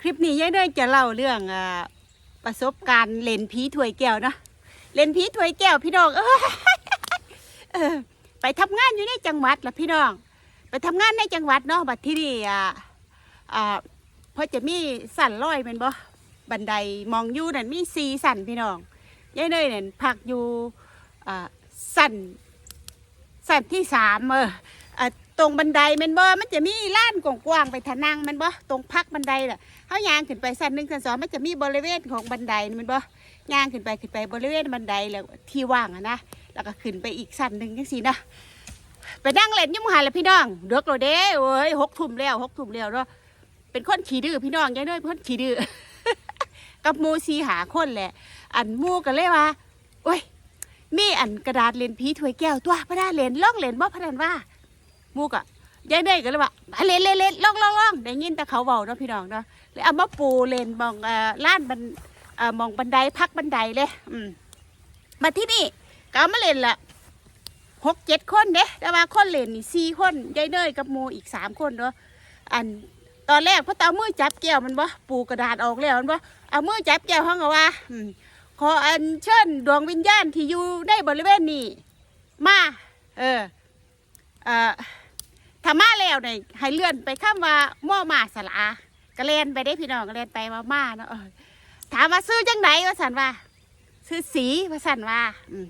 คลิปนี้ยายเนยจะเล่าเรื่องอประสบการณ์เลนผีถวยแก้วเนาะเลนผีถวยแก้วพี่น้องเออไปทำงานอยู่ในจังหวัดละพี่น้อง ไปทำงานในจังหวัดเนาะบัดที่นี่อ่าอ่าเพราะจะมีสั่นลอยเป็นบ่บันไดมองอยู่นั่นมีสีสั่นพี่น้องยายเนยเนี่ยพักอยู่อ่าสั่นสั่นที่สามเออ ตรงบันไดมันบ่ มันจะมีล้านกว้างๆไปทะนั่งมันบ่ ตรงพักบันไดน่ะเฮาย่างขึ้นไปสั้นหนึ่งสั้นสองมันจะมีบริเวณของบันไดนี่มันบ่ย่างขึ้นไปขึ้นไปบริเวณบันไดแล้วที่ว่างอะนะ แล้วก็ขึ้นไปอีกสั้นหนึ่งจังซี่นะไปนั่งเล่นยุ่หมหาแล้วพี่น้องเดือกโลเด้โอ้ยหกทุ่มแล้วหกทุ่มแล้วเนาะเป็นคนขี้ดื้อพี่น้องยังด้วยคนขี้ดื้อกับมูซีหาคนแหละ อันมูก็เลยว่าโอ้ยมีอันกระดาษเลนผีถ้วยแก้วตัวพระดาเลนล่องเลนบ่พระนันว่า มูกอะยายได้ก็เลยว่าเล่นเล่นเล่นล่องล่องล่องได้ยินแต่เขาเบาเนาะพี่น้องเนาะเลยเอามาปูเลนมองเอ่อล้านบันเอ่อมองบันไดพักบันไดเลย อืมมาที่นี่ก็มาเล่นละหกเจ็ดคนเด้แต่ว่าคนเล่นนี่สี่คนยายเนยกับมูอีกสามคนเนาะอันตอนแรกพอตาเอามือจับแก้วมันบ่ปูกระดาษออกแล้วมันบ่เอามือจับแก้วห้องเอาว่าอืมขออัญเชิญดวงวิญญาณที่อยู่ในบริเวณนี้มา เออ แล้วเนี่ยให้เลื่อนไปข้ามว่าหม้อมาสลากระเล่นไปได้พี่น้องกระเล่นไปมามาเนาะถามว่าซื้อจังไหนว่าสันว่า ซื้อสีว่าสันว่าอืม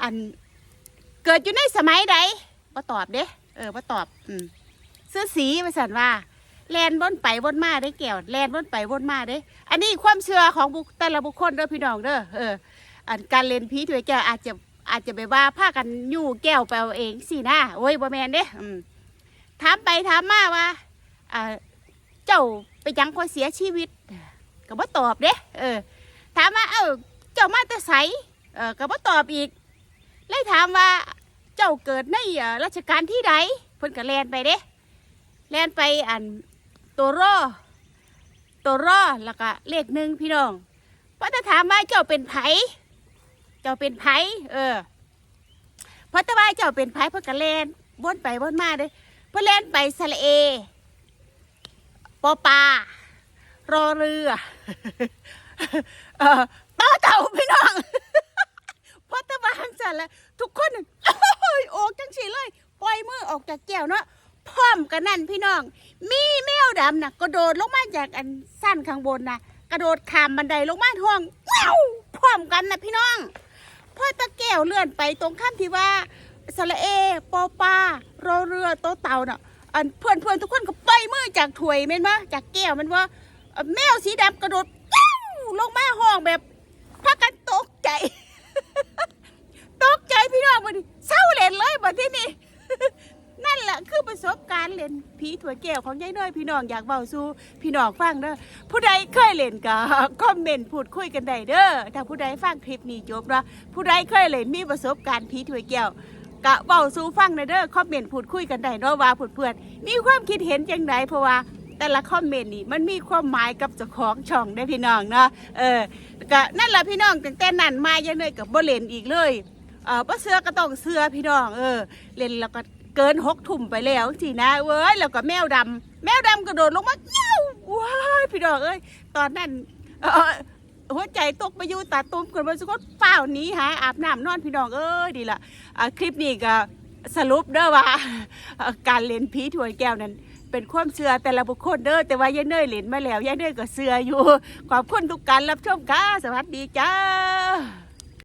อันเกิดอยู่ในสมัยใดว่าตอบเด้เออว่าตอบอืมซื้อสีว่าสันว่าแลนวนไปวนมาได้แก้วแลนวนไปวนมาได้อันนี้ความเชื่อของบุคแต่ละบุคคลเด้อพี่น้องเด้อเอออันการเล่นผีถวยแก้วอาจจะอาจจะไปว่าพากันยู่แก้วไปเอาเองสินะโอ้ยบ่แมนเด้อืม ถามไปถามมาว่าเจ้าไปยังพอเสียชีวิตก็บ่ตอบเด้เออ ถามว่าเอ้าเจ้ามาแต่ไสเออก็บ่ตอบอีกเลยถามว่าเจ้าเกิดในรัชกาลที่ใดเพิ่นก็แลนไปเด้แลนไปอันตัวรอตัวรอแล้วก็เลขหนึ่งพี่น้องเพราะถ้าถามว่าเจ้าเป็นไผเจ้าเป็นไผเออเพราะต่ว่าเจ้าเป็นไผเพื่อกระเลนวนไปวนมาเด้ เพื่อเล่นไปสระเอปอปลารอเรือเออต่อเต่าพี่น้องพราะแตะวาหังสันแล้วทุกคนโอ้ยโอกจังสีเลยปล่อยมือออกจากแก้วเนาะพร้อมกันนั่นพี่น้อง มีแมวดำน่ะกระโดดลงมาจากอันสั้นข้างบนน่ะกระโดดข้ามบันไดลงมาท่วงว้าวพร้อมกันนะพี่น้องพ่อตะแก้วเลื่อนไปตรงข้ามที่ว่า สระเอปอปลารอเรือโตเต่าน่ะอันเพื่อนเพื่อนทุกคนก็ไปมือจากถ้วยแม่นว่าจากแก้วมันว่าแมวสีดำกระโดดลงมาห้องแบบพากันตกใจ ตกใจพี่น้องมันเศร้าเล่นเลยบัดที่นี่นั่นแหละคือประสบการณ์เล่นผีถั่วแก้วของยายน้อยพี่น้องอยากเบาสู่พี่น้องฟังเด้อผู้ใดเคยเล่นก็คอมเมนต์พูดคุยกันได้เด้อถ้าผู้ใดฟังคลิปนี้จบเนาะผู้ใดเคยเล่นมีประสบการณ์ผีถั่วแก้ว ก็เบาสู่ฟังได้เด้อคอมเมนต์พูดคุยกันได้เนาะว่าเพื่อนๆมีความคิดเห็นจังไดเพราะว่าแต่ละคอมเมนต์นี่มันมีความหมายกับเจ้าของช่องได้พี่น้องเนาะเออก็นั่นแหละพี่น้องตั้งแต่นั้นมายายเนยกับบ่เล่นอีกเลยเออบ่เสือก็ต้องเสือพี่น้องเออ เล่นแล้วก็เกินหกทุ่มไปแล้วสินะเว้ยแล้วก็แมวดำแมวดำกระโดดลงมาเย้าว้ายพี่น้องเอ้ยตอนนั้นเออ หัวใจตกไปอยู่ตาตุ้มคนมันสุกเฝ้าหนี้หาอาบน้ำนอนพี่น้องเอ้ยดีละอ่าคลิปนี้ก็สรุปเด้อว่าการเล่นผีถวยแก้วนั้น เป็นความเชื่อแต่ละบุคคลเด้อแต่ว่ายายเนยเล่นมาแล้วยายเนยก็เชื่ออยู่ขอบคุณทุกการรับชมค่ะสวัสดีจ้า